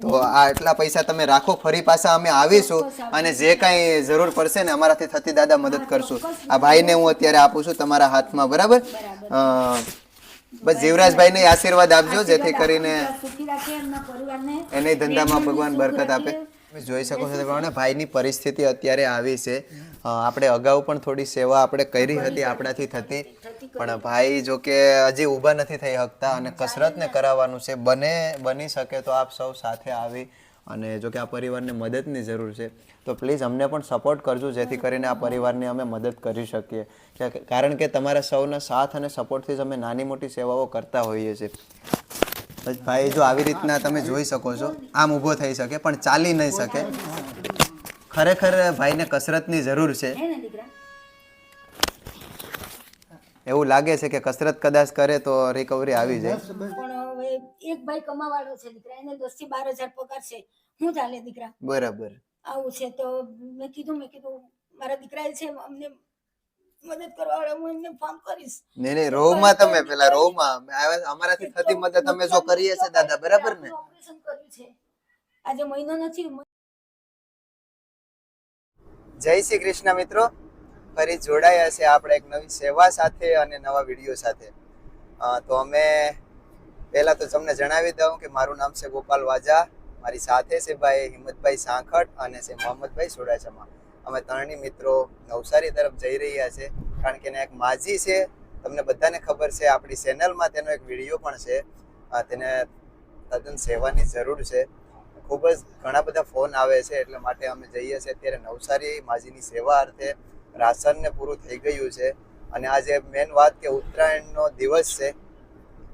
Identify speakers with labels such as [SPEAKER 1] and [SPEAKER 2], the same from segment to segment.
[SPEAKER 1] તો આ એટલા પૈસા તમે રાખો ફરી પાછા અમે આવીશું અને જે કાંઈ જરૂર પડશે ને અમારાથી થતી દાદા મદદ કરશું. આ ભાઈને હું અત્યારે આપું છું તમારા હાથમાં બરાબર? બસ જીવરાજભાઈને આશીર્વાદ આપજો જેથી કરીને એને ધંધામાં ભગવાન બરકત આપે. જોઈ શકો છો પ્રમાણે ભાઈની પરિસ્થિતિ અત્યારે આવી છે. આપણે અગાઉ પણ થોડી સેવા આપણે કરી હતી આપણાથી થતી. પણ ભાઈ જો કે હજી ઊભા નથી થઈ શકતા અને કસરતને કરાવવાનું છે. બને બની શકે તો આપ સૌ સાથે આવી અને જો કે આ પરિવારને મદદની જરૂર છે. તો પ્લીઝ અમને પણ સપોર્ટ કરજો જેથી કરીને આ પરિવારને અમે મદદ કરી શકીએ. કારણ કે તમારા સૌના સાથ અને સપોર્ટથી જ અમે નાની મોટી સેવાઓ કરતા હોઈએ છીએ. બસ ભાઈ જો આવી રીતના તમે જોઈ શકો છો આમ ઊભો થઈ શકે પણ ચાલી નહીં શકે. ખરેખર ભાઈને કસરતની જરૂર છે.
[SPEAKER 2] હે
[SPEAKER 1] એવું લાગે છે કે કસરત કદાચ કરે તો રિકવરી આવી જાય.
[SPEAKER 2] એક ભાઈ કમાવાળો છે દીકરા એને દસથી બાર હજાર પગાર છે. શું ચાલે દીકરા?
[SPEAKER 1] બરાબર.
[SPEAKER 2] આવું છે તો મેં કીધું મેં કીધું મારા દીકરા છે અમને મદદ કરવા વાળા હું એમને ફોન કરીશ.
[SPEAKER 1] નહીં નહીં રોવમાં તમે પેલા આવ્યા- અમારાથી થતી મદદ તમે જો કરીએ છે દાદા બરાબર ને?
[SPEAKER 2] ઓપરેશન કર્યું છે. આજે મહિનો નથી
[SPEAKER 1] જય શ્રી કૃષ્ણ મિત્રો. ફરી જોડાયા છે આપણે એક નવી સેવા સાથે અને નવા વીડિયો સાથે. તો અમે પહેલા તો તમને જણાવી દઉં કે મારું નામ છે ગોપાલ વાજા. મારી સાથે છે ભાઈ હિંમતભાઈ સાંખટ અને છે મોહમ્મદભાઈ સોડાચમા અમે ત્રણેય મિત્રો નવસારી તરફ જઈ રહ્યા છે. કારણ કે એના એક માજી છે. તમને બધાને ખબર છે, આપણી ચેનલમાં તેનો એક વીડિયો પણ છે. તેને તદ્દન સેવાની જરૂર છે. ખૂબ જ ઘણા બધા ફોન આવે છે, એટલે માટે અમે જઈએ છીએ અત્યારે નવસારી માજીની સેવા અર્થે. રાશનને પૂરું થઈ ગયું છે. અને આજે મેન વાત કે ઉત્તરાયણનો દિવસ છે.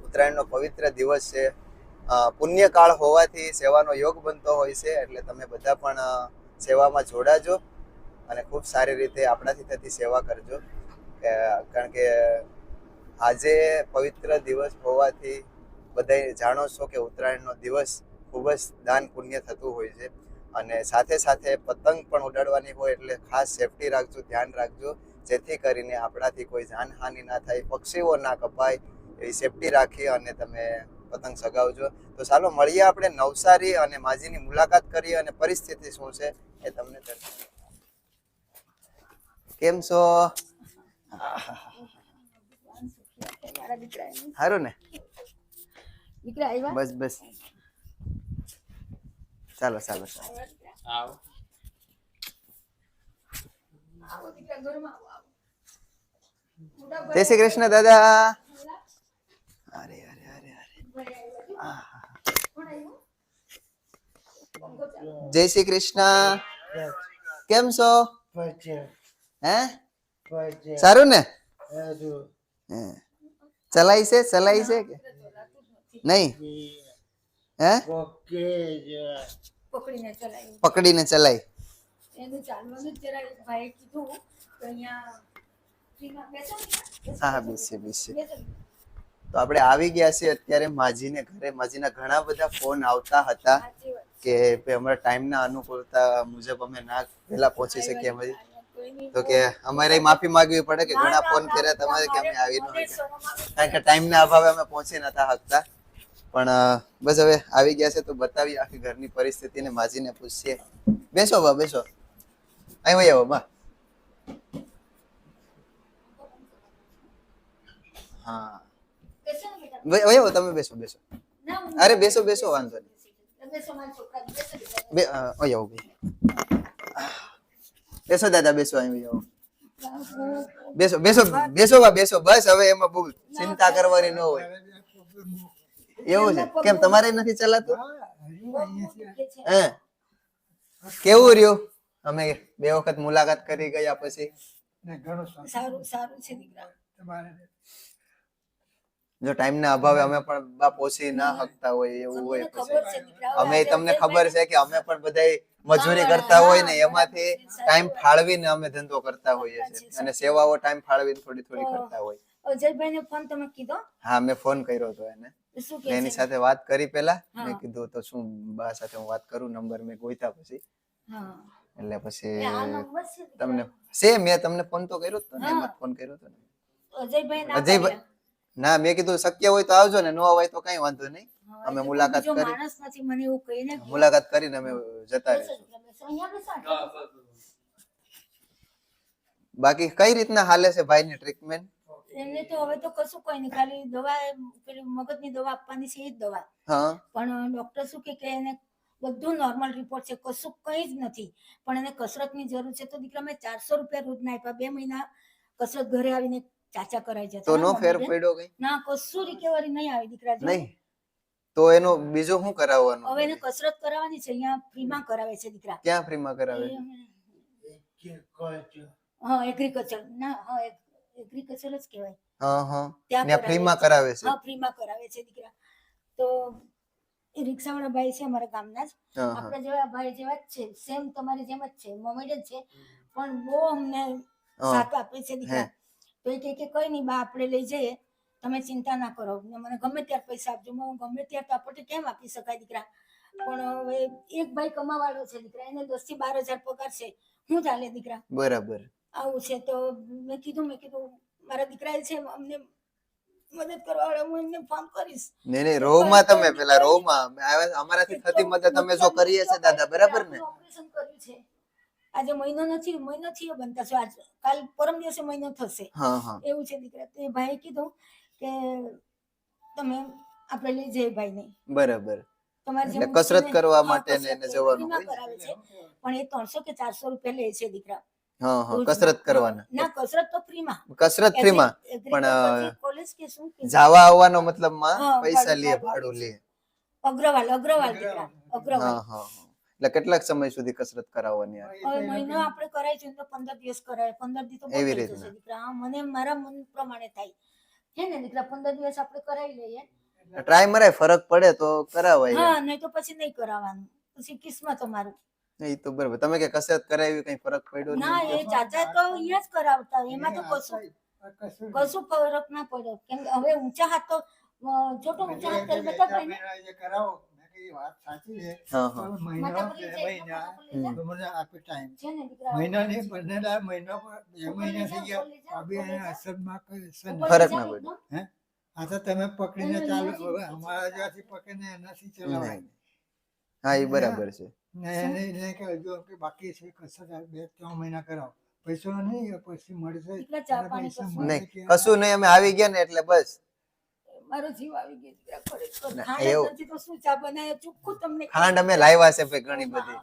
[SPEAKER 1] ઉત્તરાયણનો પવિત્ર દિવસ છે. પુણ્યકાળ હોવાથી સેવાનો યોગ બનતો હોય છે, એટલે તમે બધા પણ સેવામાં જોડાજો. અને ખૂબ સારી રીતે આપણાથી થતી સેવા કરજો. કારણ કે આજે પવિત્ર દિવસ હોવાથી બધા જાણો છો કે ઉત્તરાયણનો દિવસ ખૂબ જ દાન પુણ્ય થતું હોય છે. અને સાથે સાથે પતંગ પણ ઉડાડવાની હોય એટલે ખાસ સેફટી રાખજો, ધ્યાન રાખજો. જેથી કરીને આપણાથી કોઈ જાનહાનિ ના થાય, પક્ષીઓ ના કપાય, એવી સેફટી રાખી અને તમે પતંગ સગાવજો. તો ચાલો મળીએ આપણે નવસારી અને માજીની મુલાકાત કરીએ અને પરિસ્થિતિ શું છે એ તમને દર્શાવીએ. કેમ છો? સારું ને. બસ બસ. ચાલો ચાલો જય શ્રી કૃષ્ણ દાદા. અરે અરે અરે અરે. આહા. જય શ્રી કૃષ્ણ. કેમ છો? હે? સારું ને? હે. ચલાઈ છે ચલાઈ છે કે? નહીં? હે?
[SPEAKER 2] પકડીને ચલાવ્યું
[SPEAKER 1] પકડીને ચલાઈ
[SPEAKER 2] એનું ચાલવાનું જરા કીધું અહીંયા
[SPEAKER 1] હા
[SPEAKER 2] બેસો, બેસો.
[SPEAKER 1] તો આપણે આવી ગયા છીએ અત્યારે માજીને ઘરે. માજીના ઘણા બધા ફોન આવતા હતા કે ભાઈ અમારા ટાઈમના અનુકૂળતા મુજબ અમે ના પહેલા પહોંચી શકીએ અમે
[SPEAKER 2] કોઈની
[SPEAKER 1] તો કે અમારે માફી માંગવી પડે કે ઘણા ફોન કર્યા તમારે કે અમે આવી ન કારણ કે ટાઈમના અભાવે અમે પહોંચી નતા શકતા. પણ બસ હવે આવી ગયા છે તો બતાવી આખી ઘરની પરિસ્થિતિને માજીને પૂછીએ. બેસો બા બેસો. અહીં વહી આવો બા. હા. વહી આવો તમે બેસો બેસો. અરે બેસો બેસો વાંધો નહીં. બે અ, આવો બે બેસો દાદા બેસો વહી બેસો બેસો બેસો બા બેસો. બસ હવે એમાં બહુ ચિંતા કરવાની ન હોય. એવું છે? કેમ તમારે નથી ચલાતું? હે કેવું રહ્યું? અમે બે વખત મુલાકાત કરી ગયા પછી?
[SPEAKER 2] સારું સારું છે. દીકરા.
[SPEAKER 1] જો ટાઈમ ના અભાવે અમે પણ બા પોસી ના હકતા હોય એવું હોય પછી. અમે તમને ખબર છે કે અમે પણ બધાય મજૂરી કરતા હોય ને એમાંથી ટાઈમ ફાળવીને અમે ધંધો કરતા હોઈએ છીએ. અને સેવાઓ ટાઈમ ફાળવીને થોડી થોડી કરતા હોય.
[SPEAKER 2] અજયભાઈ ને ફોન તમે કીધો?
[SPEAKER 1] હા મેં ફોન કર્યો હતો એને. એની સાથે વાત કરી પેલા મેં કીધું તો શું બા સાથે હું વાત કરું? નંબર મેં ગોઈતા પછી. એટલે પછી. તમને છે મેં તમને ફોન તો કર્યો હતો ને ફોન કર્યો હતો ને.
[SPEAKER 2] અજયભાઈ
[SPEAKER 1] અજયભાઈ. ના મેં કીધું શક્ય હોય તો આવજો ને ન હોય તો કઈ વાંધો નહીં. અમે મુલાકાત કરી.
[SPEAKER 2] મને એવું કહીને
[SPEAKER 1] મુલાકાત કરીને અમે જતા રહીશું. બાકી કઈ રીતના હાલે છે ભાઈની ટ્રીટમેન્ટ
[SPEAKER 2] એને તો હવે તો કશું કોઈ નહીં ખાલી દવા પેલી મગજની દવા આપવાની છે એ જ દવા. પણ ડોક્ટર શું કહે કે એને બધું નોર્મલ રિપોર્ટ છે કશું કંઈ જ નથી. પણ એને કસરતની જરૂર છે તો દીકરા મેં ચારસો રૂપિયા રોજના આપ્યા. બે મહિના કસરત ઘરે આવીને ચાચા કરાઈ જતા
[SPEAKER 1] તો નો ફેર પડ્યો કઈ?
[SPEAKER 2] ના કશું રિકવરી નહીં આવી દીકરા જો.
[SPEAKER 1] નહીં. તો એનો બીજો શું કરાવવાનું?
[SPEAKER 2] હવે એને કસરત કરાવવાની છે અહીંયા ફ્રીમાં કરાવે છે દીકરા.
[SPEAKER 1] ક્યાં ફ્રીમાં કરાવે?
[SPEAKER 2] હા એગ્રીકલ્ચર ના હા એગ્રીકલ્ચર જ કહેવાય.
[SPEAKER 1] હા હા.
[SPEAKER 2] ત્યાં
[SPEAKER 1] ફ્રીમાં
[SPEAKER 2] કરાવે
[SPEAKER 1] છે.
[SPEAKER 2] હા ફ્રીમાં કરાવે છે દીકરા. તો એ રિક્ષાવાળા ભાઈ છે અમારા ગામના જ. આપણા જેવા ભાઈ જેવા જ છે. સેમ તમારી જેમ જ છે. મોમેડ જ છે. પણ બહુ અમને સાથ આપે છે દીકરા. તો એ કે કઈ નહીં બા આપણે લઈ જઈએ. તમે ચિંતા ના કરો. મને ગમે ત્યારે પૈસા આપજો. હું ગમે ત્યારે તો આપણને કેમ આપી શકાય દીકરા? પણ હવે એક ભાઈ કમાવાળો છે દીકરા. એને દસથી બાર હજાર પગાર છે. હું ચાલે દીકરા?
[SPEAKER 1] બરાબર.
[SPEAKER 2] આવું છે તો મેં કીધું મેં કીધું મારા દીકરા છે અમને મદદ કરવા હું એમને ફોન કરીશ.
[SPEAKER 1] નહીં નહીં રોમાં તમે પેલા રોમાં. અમારાથી થતી મદદ તમે જો કરીએ છે દાદા. બરાબર ને?
[SPEAKER 2] ઓપરેશન આજે મહિનો નથી મહિનો થયો બનતા છે આજ. કાલ પરમ દિવસે મહિનો થશે.
[SPEAKER 1] હા હા.
[SPEAKER 2] એવું છે દીકરા. તો એ ભાઈએ કીધું કે તમે આપણે લઈ જઈએ ભાઈને.
[SPEAKER 1] બરાબર.
[SPEAKER 2] તમારે
[SPEAKER 1] કસરત કરવા માટે એને
[SPEAKER 2] એ
[SPEAKER 1] જવાનું
[SPEAKER 2] કરાવે છે. પણ એ ત્રણસો કે ચારસો રૂપિયા લે છે દીકરા.
[SPEAKER 1] હા હા.
[SPEAKER 2] રોજના.
[SPEAKER 1] કસરત કરવાના.
[SPEAKER 2] ના કસરત તો ફ્રીમાં.
[SPEAKER 1] કસરત ફ્રીમાં. પણ,
[SPEAKER 2] કોલેજ કે શું કે?
[SPEAKER 1] જાવા આવવાનો મતલબમાં પૈસા લે
[SPEAKER 2] ભાડું.
[SPEAKER 1] લે.
[SPEAKER 2] અગ્રવાલ અગ્રવાલ દીકરા. અગ્રવાલ.
[SPEAKER 1] હા હા. એટલે કેટલાક સમય સુધી કસરત કરાવવાની?
[SPEAKER 2] હવે મહિનો આપણે કરાય છે તો પંદર દિવસ કરાય. પંદર દિવસ તો
[SPEAKER 1] એવી
[SPEAKER 2] રીતે. દીકરા મને મારા મન પ્રમાણે થાય. છે ને દીકરા પંદર દિવસ આપણે કરાવી લઈએ.
[SPEAKER 1] ટ્રાય મરાય ફરક પડે તો કરાવાય.
[SPEAKER 2] હા નહીં તો પછી નહીં કરાવવાનું. પછી કિસ્મત અમારું.
[SPEAKER 1] એ તો બરાબર. તમે કે કસરત કરાવી કઈ ફરક પડ્યો
[SPEAKER 2] ના એ ચાચા તો અહીંયા જ કરાવતા એમાં તો કશું. કશું ફરક ના પડ્યો. કેમ કે હવે ઊંચા હાથ તો છોટો ઊંચા હાથ કરી બતાવતા ને.
[SPEAKER 1] હા હા.
[SPEAKER 2] માથા પર લઈ જાય, માથા પર લઈ જાય. છે ને દીકરા?
[SPEAKER 3] મહિનાની બંનેલા મહિનો પર બે મહિના થઈ ગયા. તો એને અસરમાં કોઈ અસર નથી.
[SPEAKER 1] ફરક ના પડ્યો.
[SPEAKER 3] હે? આ તો તમે પકડીને ચાલો. હવે અમારા જ્યાંથી પકડીને એનાથી ચલાવાય.
[SPEAKER 1] હા એ બરાબર છે.
[SPEAKER 3] ને એને એને કે હજુ કે બાકી છે કસર બે ત્રણ મહિના કરાવો. પૈસો નહીં પછી મળશે.
[SPEAKER 1] નહીં કશું નહીં અમે આવી ગયા ને એટલે બસ.
[SPEAKER 2] મારો જીવ આવી ગયો દીકરા નથી તો શું ચા બનાવે? ચોખ્ખું તમને
[SPEAKER 1] ખાંડ અમે લાવ્યા છે ભાઈ ઘણી બધી.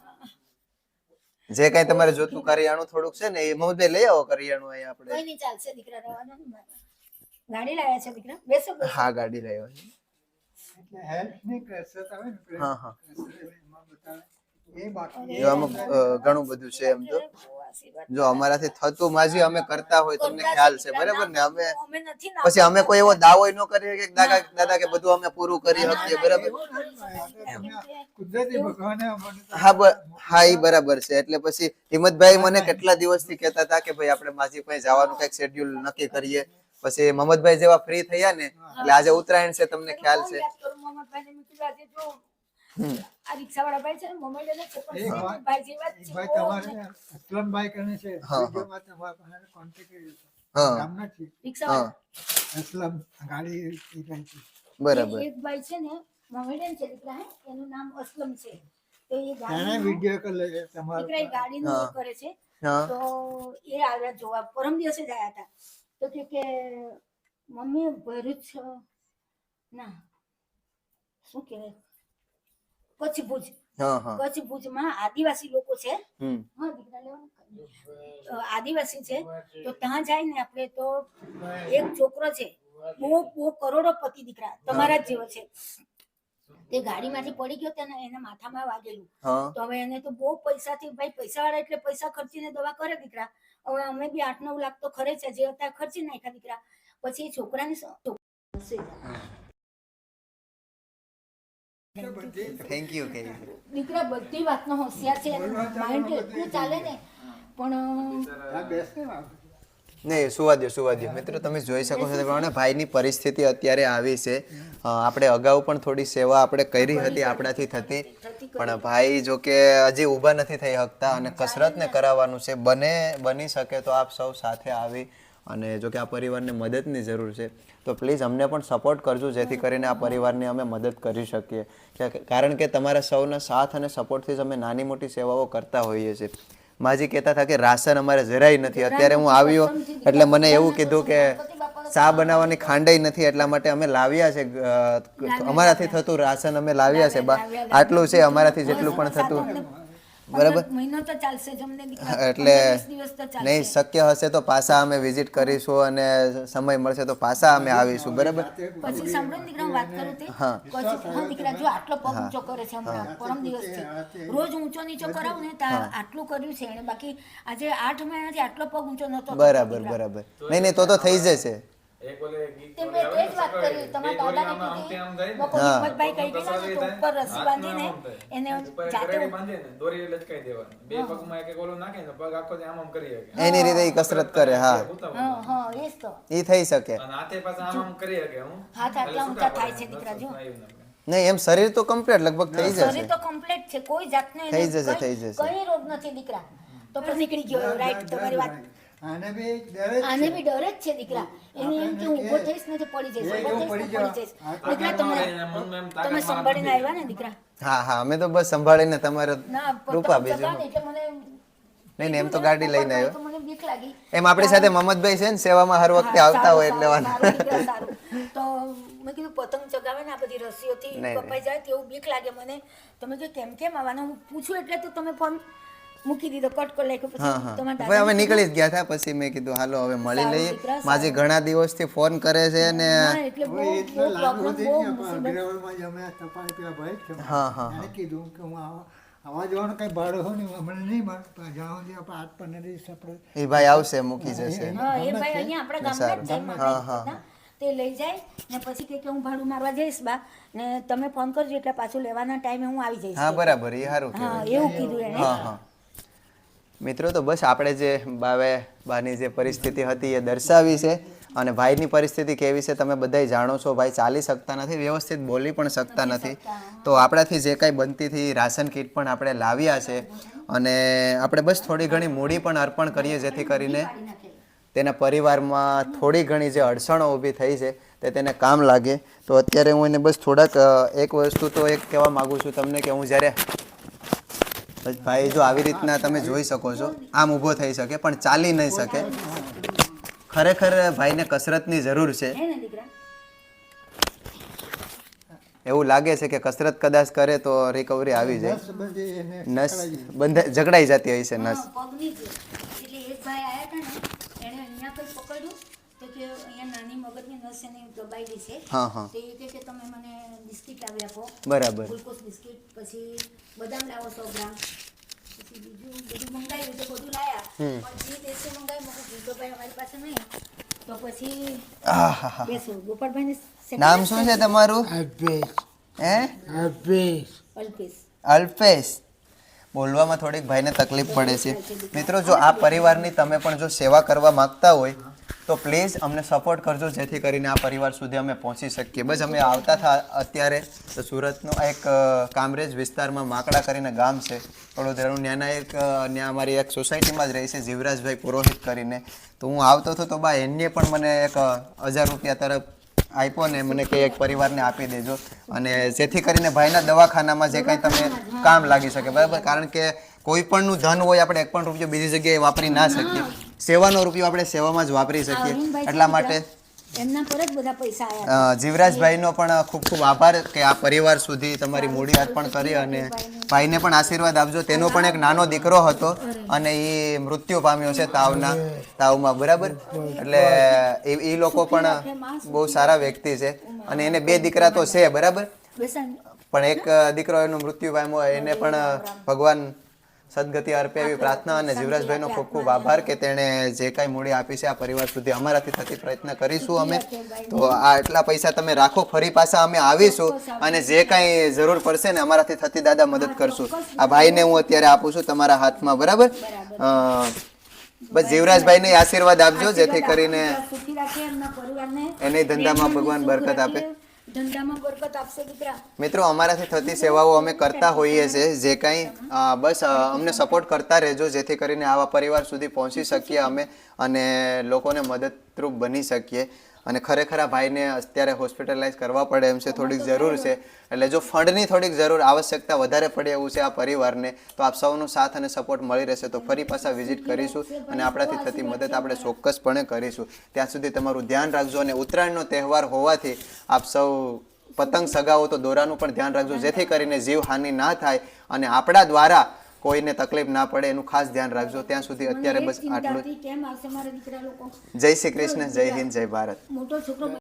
[SPEAKER 1] જે કઈ તમારે જોતું કરિયાણું થોડુંક છે ને એ મોજે લઈ આવો કરિયાણું
[SPEAKER 2] કઈ
[SPEAKER 1] આપણે.
[SPEAKER 2] નહીં ચાલશે દીકરા રવાના ગાડી લાવ્યા છે દીકરા? બેસો બેસો.
[SPEAKER 1] હા ગાડી લાવ્યો છે.
[SPEAKER 3] એટલે હેલ્પની કરશે તમે
[SPEAKER 1] હા હા.
[SPEAKER 3] કસરત એમાં બતાવે. એ બાકી
[SPEAKER 1] જો અમુક ઘણું બધું છે એમ તો જો અમારાથી થતું માજી અમે કરતા હોય તમને ખ્યાલ છે. બરાબર ને? અમે પછી અમે કોઈ એવો દાવો ન કરીએ કે દાદા દાદા કે બધું અમે પૂરું કરી શકીએ બરાબર? હા બ- હા એ બરાબર છે. એટલે પછી હિંમતભાઈ મને કેટલા દિવસથી કહેતા હતા કે ભાઈ આપણે માજી પાસે જવાનું કંઈક શેડ્યુલ નક્કી કરીએ. પછી મમતભાઈ જેવા ફ્રી થયા ને એટલે આજે ઉત્તરાયણ છે તમને ખ્યાલ છે.
[SPEAKER 2] યાદ
[SPEAKER 1] રિક્ષા.
[SPEAKER 2] આ રિક્ષાવાળા ભાઈ છે ને મોમેડે ને છે પણ
[SPEAKER 3] એ
[SPEAKER 2] સેમ
[SPEAKER 3] ભાઈ-
[SPEAKER 2] ભાઈ જેવા જ છે.
[SPEAKER 3] ભાઈ તમારે
[SPEAKER 2] જ
[SPEAKER 3] અસલમભાઈ કરીને છે
[SPEAKER 1] હા, હા.
[SPEAKER 3] વિડીયોમાં તમારા પાસે કોન્ટેક્ટ કર્યો છે
[SPEAKER 1] હા.
[SPEAKER 3] ગામના જ અસલમ ગાડી એ ભાઈ
[SPEAKER 1] બરાબર.
[SPEAKER 2] એક ભાઈ છે ને મોમેડન છે દીકરા એનું નામ અસલમ છે. તો એ ગાડી
[SPEAKER 3] વીડિયો કરી તમારો
[SPEAKER 2] દીકરા
[SPEAKER 1] હા.
[SPEAKER 2] એ કરે છે. તો એ આવ્યા જોવા પરમ દિવસે જ આવ્યા હતા. તો કે કે મમ્મી ભરૂચ ના શું કહેવાય? કચ્છ ભુજ
[SPEAKER 1] હા હા.
[SPEAKER 2] કચ્છ ભુજમાં આદિવાસી લોકો છે.
[SPEAKER 1] હમ.
[SPEAKER 2] હા દીકરા લેવાનું અ, આદિવાસી છે. તો ત્યાં જાય ને આપણે તો એક છોકરો છે. બહુ બહુ કરોડોપતિ દીકરા તમારા જ જેવો છે. તે ગાડીમાંથી પડી ગયો તેને એના માથામાં વાગેલું. તો હવે એને તો બહુ પૈસાથી ભાઈ પૈસા વાળા એટલે પૈસા ખર્ચીને દવા કરે દીકરા. હવે અમે બી આઠ નવ લાખ તો ખરે છે જે હતા ખર્ચી નાખ્યા દીકરા. પછી એ છોકરાને
[SPEAKER 1] થેન્ક યુ કે
[SPEAKER 2] દીકરા બધી વાતનો હોશિયાર છે. માઇન્ડ એટલું ચાલે ને. પણ
[SPEAKER 1] નહીં સુવા દો સુવા દો મિત્રો તમે જોઈ શકો છો પ્રમાણે ભાઈની પરિસ્થિતિ અત્યારે આવી છે. આપણે અગાઉ પણ થોડી સેવા આપણે કરી હતી આપણાથી થતી. પણ ભાઈ જો કે હજી ઊભા નથી થઈ શકતા અને કસરતને કરાવવાનું છે. બને બની શકે તો આપ સૌ સાથે આવી અને જો કે આ પરિવારને મદદની જરૂર છે, તો પ્લીઝ અમને પણ સપોર્ટ કરજો, જેથી કરીને આ પરિવારને અમે મદદ કરી શકીએ. કારણ કે તમારા સૌના સાથ અને સપોર્ટથી જ અમે નાની મોટી સેવાઓ કરતા હોઈએ છીએ. માજી કહેતા હતા કે રાશન અમારે જરાય નથી. અત્યારે હું આવ્યો એટલે મને એવું કીધું કે ચા બનાવવાની ખાંડાઈ નથી, એટલા માટે અમે લાવ્યા છે અમારાથી થતું રાશન અમે લાવ્યા છે. આટલું છે, અમારાથી જેટલું પણ થતું. બરાબર?
[SPEAKER 2] મહિનો તો ચાલશે જ
[SPEAKER 1] એટલે
[SPEAKER 2] પંદર દિવસ તો ચાલશે.
[SPEAKER 1] નહીં શક્ય હશે તો પાછા અમે વિઝિટ કરીશું અને સમય મળશે તો પાછા અમે આવીશું બરાબર?
[SPEAKER 2] પછી સાંભળો દીકરા વાત કરું તે? હા. દીકરા જો આટલો પગ ઊંચો કરે છે હમણાં પરમ દિવસથી. રોજ ઊંચો નીચો કરાવું ને તો આટલું કર્યું છે એને બાકી આજે આઠ મહિનાથી આટલો પગ ઊંચો નતો
[SPEAKER 1] બરાબર બરાબર. નહીં નહીં તો તો થઈ જશે.
[SPEAKER 4] એક ઓલે ગીત
[SPEAKER 2] તે મેં તે જ વાત કરી તમારા દાદાને કીધી. લોકો હિંમતભાઈ કહી ગયેલા ને તો ઉપર રસ્સી બાંધીને એને જાતે
[SPEAKER 4] બાંધે ને દોરી લટકાઈ દેવાની. બે પગમાં એક એક ઓલું નાખે ને પગ આખો આમ આમ કરી શકે.
[SPEAKER 1] એની રીતે ઈ કસરત કરે હા.
[SPEAKER 2] હા હા એ તો.
[SPEAKER 1] થઈ શકે.
[SPEAKER 4] અને હાથે પાછા આમ આમ કરી શકે હું?
[SPEAKER 2] હાથ આટલા ઊંચા થાય છે દીકરા જો.
[SPEAKER 1] નહીં એમ શરીર તો કમ્પ્લીટ લગભગ થઈ જશે.
[SPEAKER 2] શરીર તો કમ્પ્લીટ છે કોઈ જાતનો
[SPEAKER 1] થઈ જશે, થઈ જશે.
[SPEAKER 2] કોઈ રોગ નથી દીકરા. તો પણ નીકળી ગયો રાઈટ તમારી વાત
[SPEAKER 3] આને બી ડર જ
[SPEAKER 2] આને બી ડર જ છે દીકરા. એને એમ કે હું ઊભો થઈશ ને તો પડી જઈશ ઊભો થઈશ પડી જઈશ. દીકરા તમે તમે સંભાળીને આવ્યા ને દીકરા?
[SPEAKER 1] હા હા અમે તો બસ સંભાળીને તમારે રૂપા બીજું
[SPEAKER 2] એટલે મને
[SPEAKER 1] નહીં એમ તો ગાડી લઈને આવ્યો.
[SPEAKER 2] તો મને બીક લાગી.
[SPEAKER 1] એમ આપણી સાથે મમદભાઈ છે ને સેવામાં હર વખતે આવતા હોય એટલે.
[SPEAKER 2] તો મેં કીધું પતંગ ચગાવે ને આ બધી રસીઓથી કપાઈ જાય તેવું બીક લાગે મને. તમે કે કેમ કેમ આવવાના? હું પૂછું એટલે તો તમે ફોન મૂકી દીધો કટકો
[SPEAKER 1] લખ્યો
[SPEAKER 2] પછી તમારે
[SPEAKER 1] હવે અમે નીકળી જ ગયા હતા પછી મેં કીધું હાલો હવે મળી લઈએ. માજી ઘણા દિવસથી ફોન કરે છે અને
[SPEAKER 2] હા,
[SPEAKER 1] હા,
[SPEAKER 3] કીધું કે હું આવા જવાનું કઈ ભાડું હોય નહીં અમને નહીં મળે. પણ જ્યાં સુધી આપણે આઠ પંદર દિવસ આપણે
[SPEAKER 1] એ ભાઈ આવશે મૂકી જશે.
[SPEAKER 2] હા એ ભાઈ અહીંયા આપણા ગામમાં જ
[SPEAKER 1] હા, હા.
[SPEAKER 2] તે લઈ જાય ને પછી કે કે હું ભાડું મારવા જઈશ બા. ને તમે ફોન કરજો એટલે પાછું લેવાના ટાઈમે હું આવી જઈશ.
[SPEAKER 1] હા બરાબર એ સારું
[SPEAKER 2] હા એવું કીધું એને
[SPEAKER 1] હા હા. મિત્રો તો બસ આપણે જે બાવે બાની જે પરિસ્થિતિ હતી એ દર્શાવી છે અને ભાઈની પરિસ્થિતિ કેવી છે તમે બધાય જાણો છો. ભાઈ ચાલી શકતા નથી વ્યવસ્થિત બોલી પણ શકતા નથી. તો આપણાથી જે કાંઈ બનતી હતી રાશન કીટ પણ આપણે લાવ્યા છે અને આપણે બસ થોડી ઘણી મૂડી પણ અર્પણ કરીએ જેથી કરીને તેના પરિવારમાં થોડી ઘણી જે અડચણો ઊભી થઈ છે તે તેને કામ લાગે. તો અત્યારે હું એને બસ થોડાક એક વસ્તુ તો એક કહેવા માગું છું તમને કે હું જ્યારે ભાઈ, જો આવી રીતના તમે જોઈ શકો છો, આમ ઊભો થઈ શકે, પણ ચાલી નહીં શકે. ખરેખર ભાઈને કસરતની જરૂર છે. એવું લાગે છે કે કસરત કદાચ કરે તો રિકવરી આવી જાય.
[SPEAKER 3] નસ બંધ
[SPEAKER 1] જકડાઈ જતી હોય છે નસ.
[SPEAKER 2] તો કે અહીંયા નાની મગજની નસ એની દબાયેલી છે
[SPEAKER 1] હા હા.
[SPEAKER 2] તો એ કે તમે મને બિસ્કિટ લાવી આપો.
[SPEAKER 1] બરાબર.
[SPEAKER 2] ગ્લુકોઝ બિસ્કિટ પછી બદામ લાવો સો ગ્રામ પછી બીજું બધું મંગાવ્યું તો બધું લાયા. પણ જે દેશે મંગાવ્યું મગર જીતોભાઈ અમારી પાસે નહીં. તો પછી. બેસો ગોપાલભાઈને
[SPEAKER 1] નામ શું છે તમારું?
[SPEAKER 3] અભ્યેશ
[SPEAKER 1] હે?
[SPEAKER 2] અલ્પેશ.
[SPEAKER 1] અલ્પેશ. બોલવામાં થોડીક ભાઈને તકલીફ પડે છે. મિત્રો, જો આ પરિવારની તમે પણ જો સેવા કરવા માંગતા હોય, તો પ્લીઝ અમને સપોર્ટ કરજો, જેથી કરીને આ પરિવાર સુધી અમે પહોંચી શકીએ. બસ અમે આવતા હતા અત્યારે, તો સુરતનો એક કામરેજ વિસ્તારમાં માકડા કરીને ગામ છે. વડોદરાનું ત્યાંના એક ત્યાં અમારી એક સોસાયટીમાં જ રહે છે, જીવરાજભાઈ પુરોહિત કરીને. તો હું આવતો હતો તો બા એમને પણ મને એક હજાર રૂપિયા તરફ આપ્યો ને મને કે એક પરિવારને આપી દેજો. અને જેથી કરીને ભાઈના દવાખાનામાં જે કાંઈ તમે કામ લાગી શકે બરાબર? કારણ કે કોઈ પણનું ધન હોય આપણે એક પણ રૂપિયો બીજી જગ્યાએ વાપરી ના શકીએ. સેવાનો રૂપિયો આપણે સેવામાં જ વાપરી શકીએ. એટલા માટે
[SPEAKER 2] એમના પર જ બધા પૈસા આયા
[SPEAKER 1] જીવરાજભાઈનો પણ ખૂબ ખૂબ આભાર કે આ પરિવાર સુધી તમારી મૂડી અર્પણ કરી અને ભાઈને પણ આશીર્વાદ આપજો. તેનો પણ એક નાનો દીકરો હતો અને એ મૃત્યુ પામ્યો છે તાવના તાવમાં બરાબર? એટલે એ લોકો પણ બહુ સારા વ્યક્તિ છે. અને એને બે દીકરા તો છે બરાબર? પણ એક દીકરો એનું મૃત્યુ પામ્યો એને પણ ભગવાન સદગતિ અર્પે એવી પ્રાર્થના અને જીવરાજભાઈનો ખૂબ ખૂબ આભાર કે તેણે જે કાંઈ મૂડી આપી છે આ પરિવાર સુધી અમારાથી થતી પ્રયત્ન કરીશું અમે. તો આ એટલા પૈસા તમે રાખો ફરી પાછા અમે આવીશું અને જે કાંઈ જરૂર પડશે ને અમારાથી થતી દાદા મદદ કરશું. આ ભાઈને હું અત્યારે આપું છું તમારા હાથમાં બરાબર? બસ જીવરાજભાઈને આશીર્વાદ આપજો જેથી કરીને એને ધંધામાં ભગવાન બરકત આપે. મિત્રો, અમારાથી થતી સેવાઓ અમે કરતા હોઈએ છીએ. જે કંઈ બસ અમને સપોર્ટ કરતા રહેજો, જેથી કરીને આવા પરિવાર સુધી પહોંચી શકીએ અમે અને લોકોને મદદરૂપ બની શકીએ. અને ખરેખર આ ભાઈને અત્યારે હોસ્પિટલાઇઝ કરવા પડે એમ છે થોડીક જરૂર છે. એટલે જો ફંડની થોડીક જરૂર આવશ્યકતા વધારે પડે એવું છે આ પરિવારને તો આપ સૌનો સાથ અને સપોર્ટ મળી રહેશે. તો ફરી પાછા વિઝિટ કરીશું અને આપણાથી થતી મદદ આપણે ચોક્કસપણે કરીશું. ત્યાં સુધી તમારું ધ્યાન રાખજો અને ઉત્તરાયણનો તહેવાર હોવાથી આપ સૌ પતંગ સગાવો તો દોરાનું પણ ધ્યાન રાખજો. જેથી કરીને જીવ હાનિ ના થાય અને આપણા દ્વારા કોઈને તકલીફ ના પડે એનું ખાસ ધ્યાન રાખજો. ત્યાં સુધી અત્યારે બસ આટલું જય શ્રી કૃષ્ણ જય હિન્દ જય ભારત.
[SPEAKER 2] મોટો છોકરો